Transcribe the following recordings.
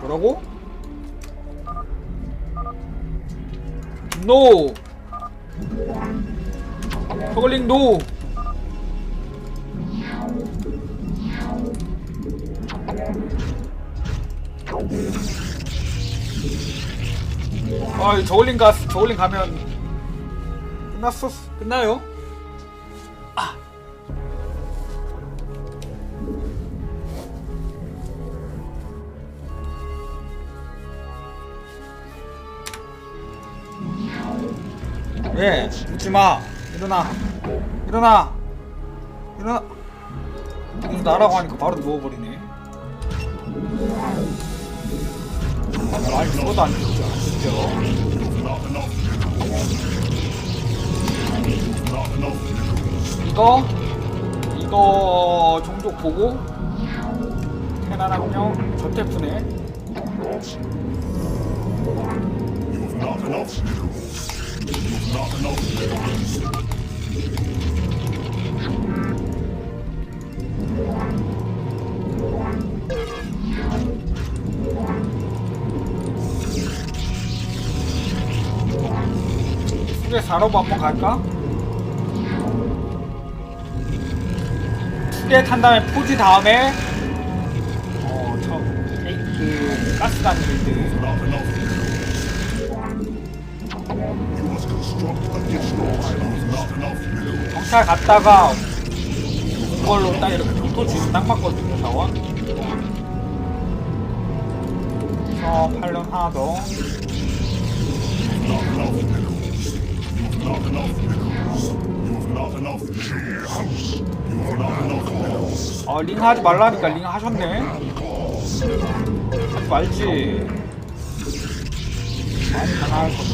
뭐라고? 노! 저글링 노! 아, 이 저글링 가, 저글링 가면 끝났어, 끝나요? 예, 웃지 마. 일어나. 일어나. 일어나. 나라고 하니까 바로 누워버리네. 아, 아니, 죽어도 안 죽죠. 안 죽죠. 이거, 이거 종족 보고, 한명 저태프네. 수제 4로브 한번 갈까? 수제 탄 다음에 포지 다음에, 어, 저, 그, 가스 단일들. 경찰 갔다가 이걸로 딱 이렇게 교토 주면 딱 맞거든요 샤워 그래서 8년 하나 더. 어, 링 하지 말라니까 링 하셨네 하지 말지 많이 당할 건데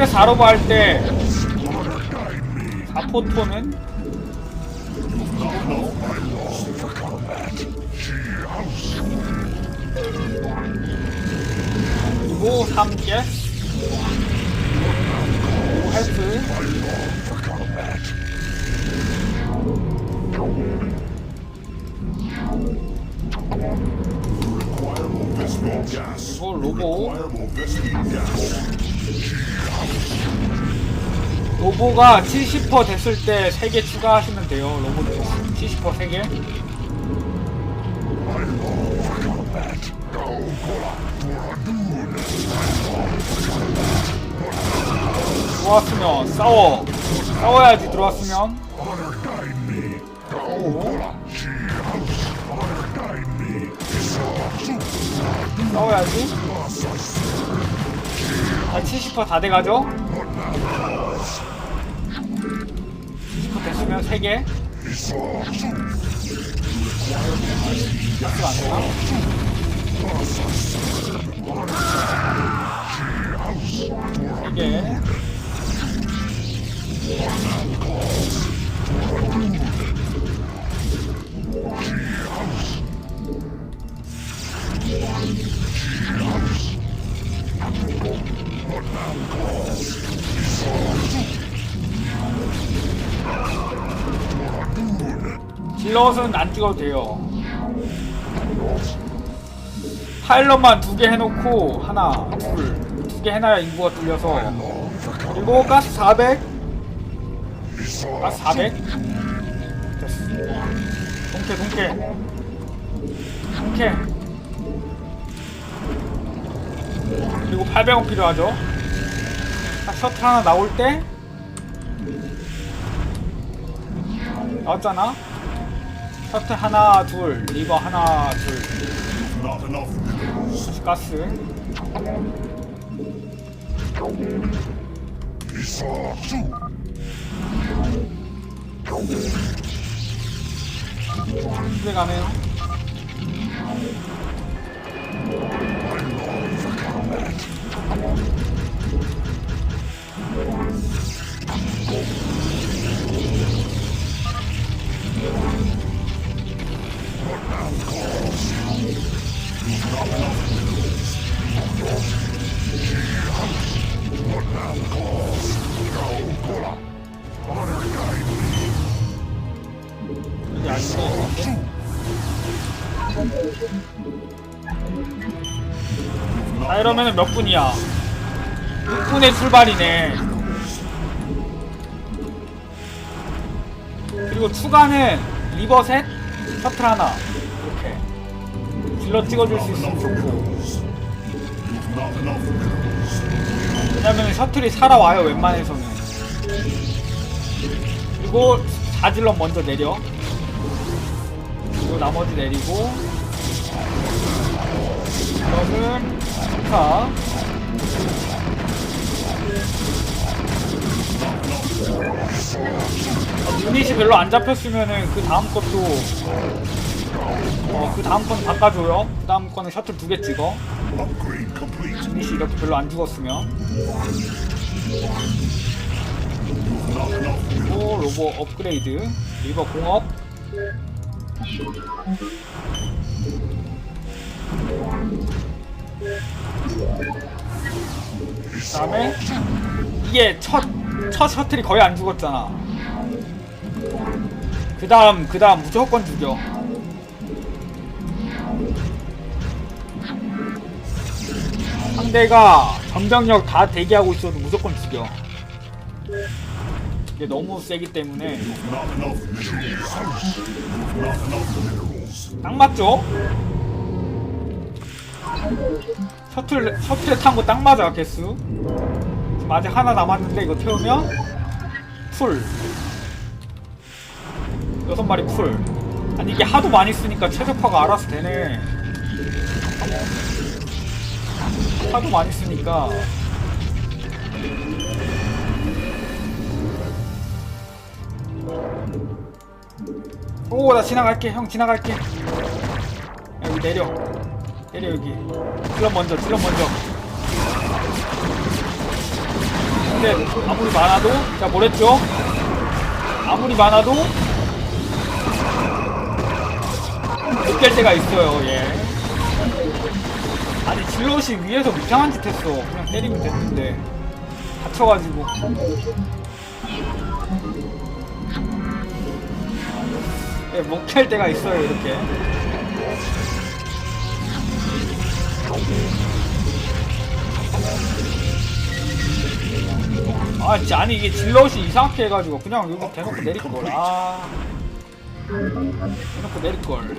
그 투개 4로브 할때 4포토는 그리고 3개 5 헬스. 그리고 로보 로보가 70% 됐을 때 3개 추가하시면 돼요 로보 70% 3개. 들어왔으면 싸워. 싸워야지 들어왔으면. 싸워야지 아 70%다 돼가죠 70% 됐으면 3개 박스가 안 되나? 세 개. 질럿은 안 찍어도 돼요. 파일럿만 두 개 해놓고 하나, 둘, 두 개 해놔야 인구가 뚫려서 그리고 가스 400, 가스 400. 됐어. 동캐, 동캐, 동캐. 그리고 800원 필요하죠. 딱 셔틀 하나 나올 때 나왔잖아. 셔틀 하나, 둘, 리버 하나, 둘. 가스! 집에 가네요. 이러면은 몇 분이야? 6분의 출발이네. 그리고 추가는 리버 셋 셔틀 하나. 이렇게. 질러 찍어줄 수 있으면 좋고. 왜냐면 셔틀이 살아와요 웬만해서는. 그리고 4질러 먼저 내려. 그리고 나머지 내리고. 이것은 자 어, 유닛이 별로 안 잡혔으면은 그 다음 것도 어 그 다음 건 바꿔줘요 그 다음 거는 셔틀 두 개 찍어. 유닛이 이렇게 별로 안 죽었으면. 그리고 로보 업그레이드 리버 공업 그 다음에 이게 첫, 첫 셔틀이 거의 안 죽었잖아 그 다음 그 다음 무조건 죽여 상대가 전병력 다 대기하고 있어도 무조건 죽여 이게 너무 세기 때문에. 딱 맞죠? 셔틀 셔틀에 탄 거 딱 맞아 개수. 지금 아직 하나 남았는데 이거 태우면 풀. 여섯 마리 풀. 아니 이게 하도 많이 쓰니까 최적화가 알아서 되네. 하도 많이 쓰니까. 오 나 지나갈게 형 지나갈게 여기 내려 내려 여기. 질러 먼저 질러 먼저. 근데 아무리 많아도 자 뭐랬죠? 아무리 많아도 못 깰 때가 있어요 예. 아니 질럿이 위에서 이상한 짓 했어. 그냥 때리면 됐는데. 다쳐가지고. 예, 못캘 때가 있어요 이렇게 아 아니 이게 질럿이 이상하게 해가지고 그냥 여기 대놓고 내릴걸. 아. 대놓고 내릴걸.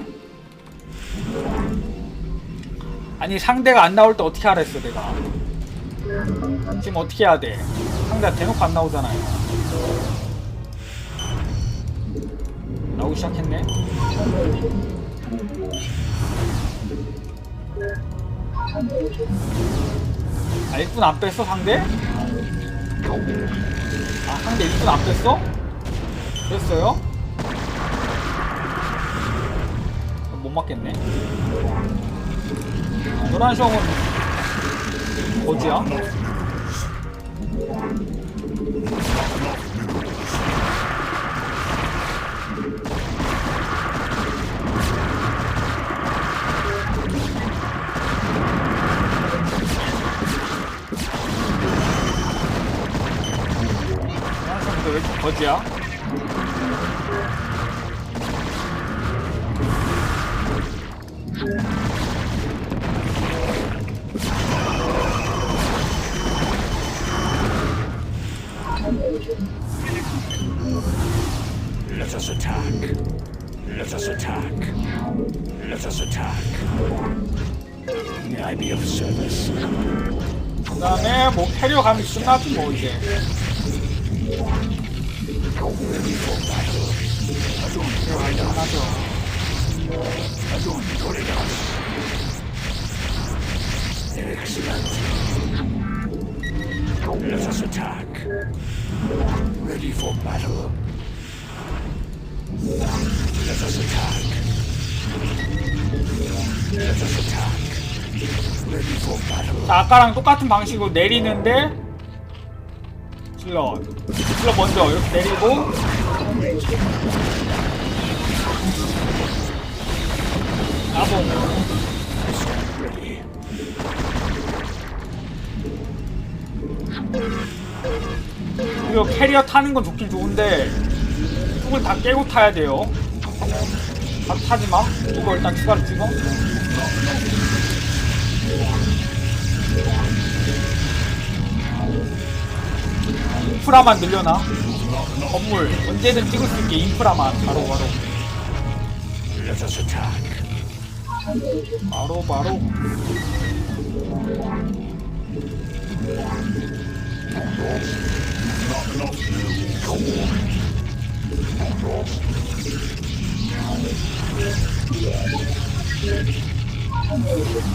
아니 상대가 안 나올 때 어떻게 하랬어 내가? 지금 어떻게 해야 돼? 상대가 대놓고 안 나오잖아요. 나오기 시작했네. 아, 1분 안 뺐어, 상대? 아, 상대 1분 안 뺐어? 그랬어요? 못 맞겠네. 노란 시험은 어디야? 시험인데 왜 이렇게 거지야? Let us attack. Let us attack. Let us attack. May I be of service? 그 다음에 뭐 캐리어 가면 끝나지 뭐 이제 아까랑 똑같은 방식으로 내리는데 질러 질러 먼저 이렇게 내리고 ready. 그리고 캐리어 타는 건 좋긴 좋은데 뚝을 다 깨고 타야 돼요. 다 타지 마. 이거 일단 추가로 찍어. 인프라만 늘려놔. 건물 언제든 찍을 수 있게 인프라만 바로 바로. 바로 바로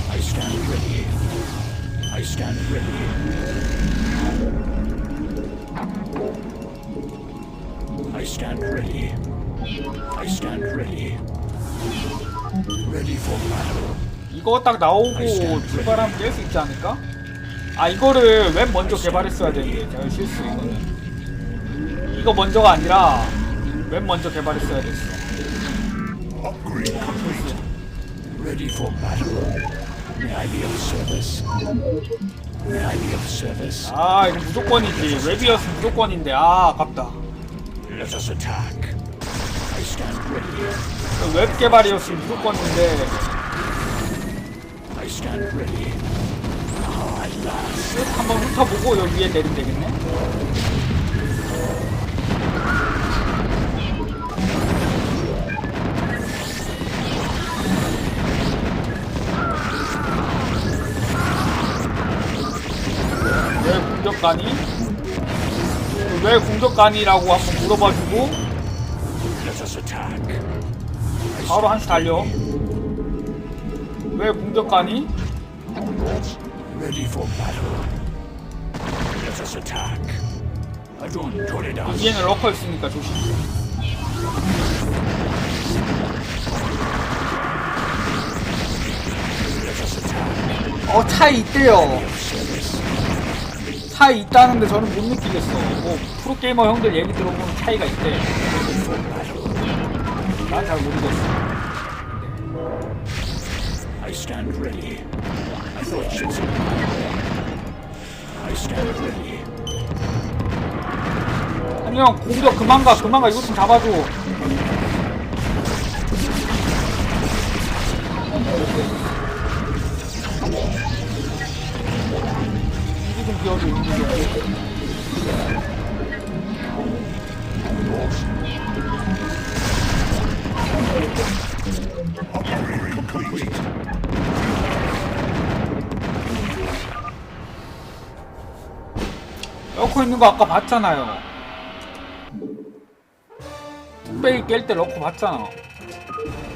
I stand ready. I stand ready. I stand ready. I stand ready. Ready for battle. 이거 딱 나오고 출발하면 깰 수 있지 않을까? 아 이거를 웹 먼저 개발했어야 되는데 제가 실수 이거는 이거 먼저가 아니라 웹 먼저 개발했어야 됐어 Upgrade complete. Ready for battle. May I be of service? May I be of service? 아 이거 무조건이지 웹이었으면 무조건인데 아 아깝다 Let us attack. I stand ready. 웹 개발이었으면 last. 쓱 한번 훑어보고 여기 위에 내리면 되겠네 왜 공격가니? 왜 공격가니라고 한번 물어봐주고. 바로 한시 달려 왜. Adon Toledas. 위에는 러커 있으니까 조심. 어 차이 있대요 차이 있다는데 저는 못 느끼겠어 뭐 프로게이머 형들 얘기 들어보면 차이가 있대 난잘 모르겠어 I stand ready. I thought you said. I stand ready. 아니 형 공격 그만 가 그만 가 이것 좀 잡아줘 이기 좀 비워줘 이기 좀 complete. 러커 있는 거 아까 봤잖아요. 뚝배기 깰때 러커 봤잖아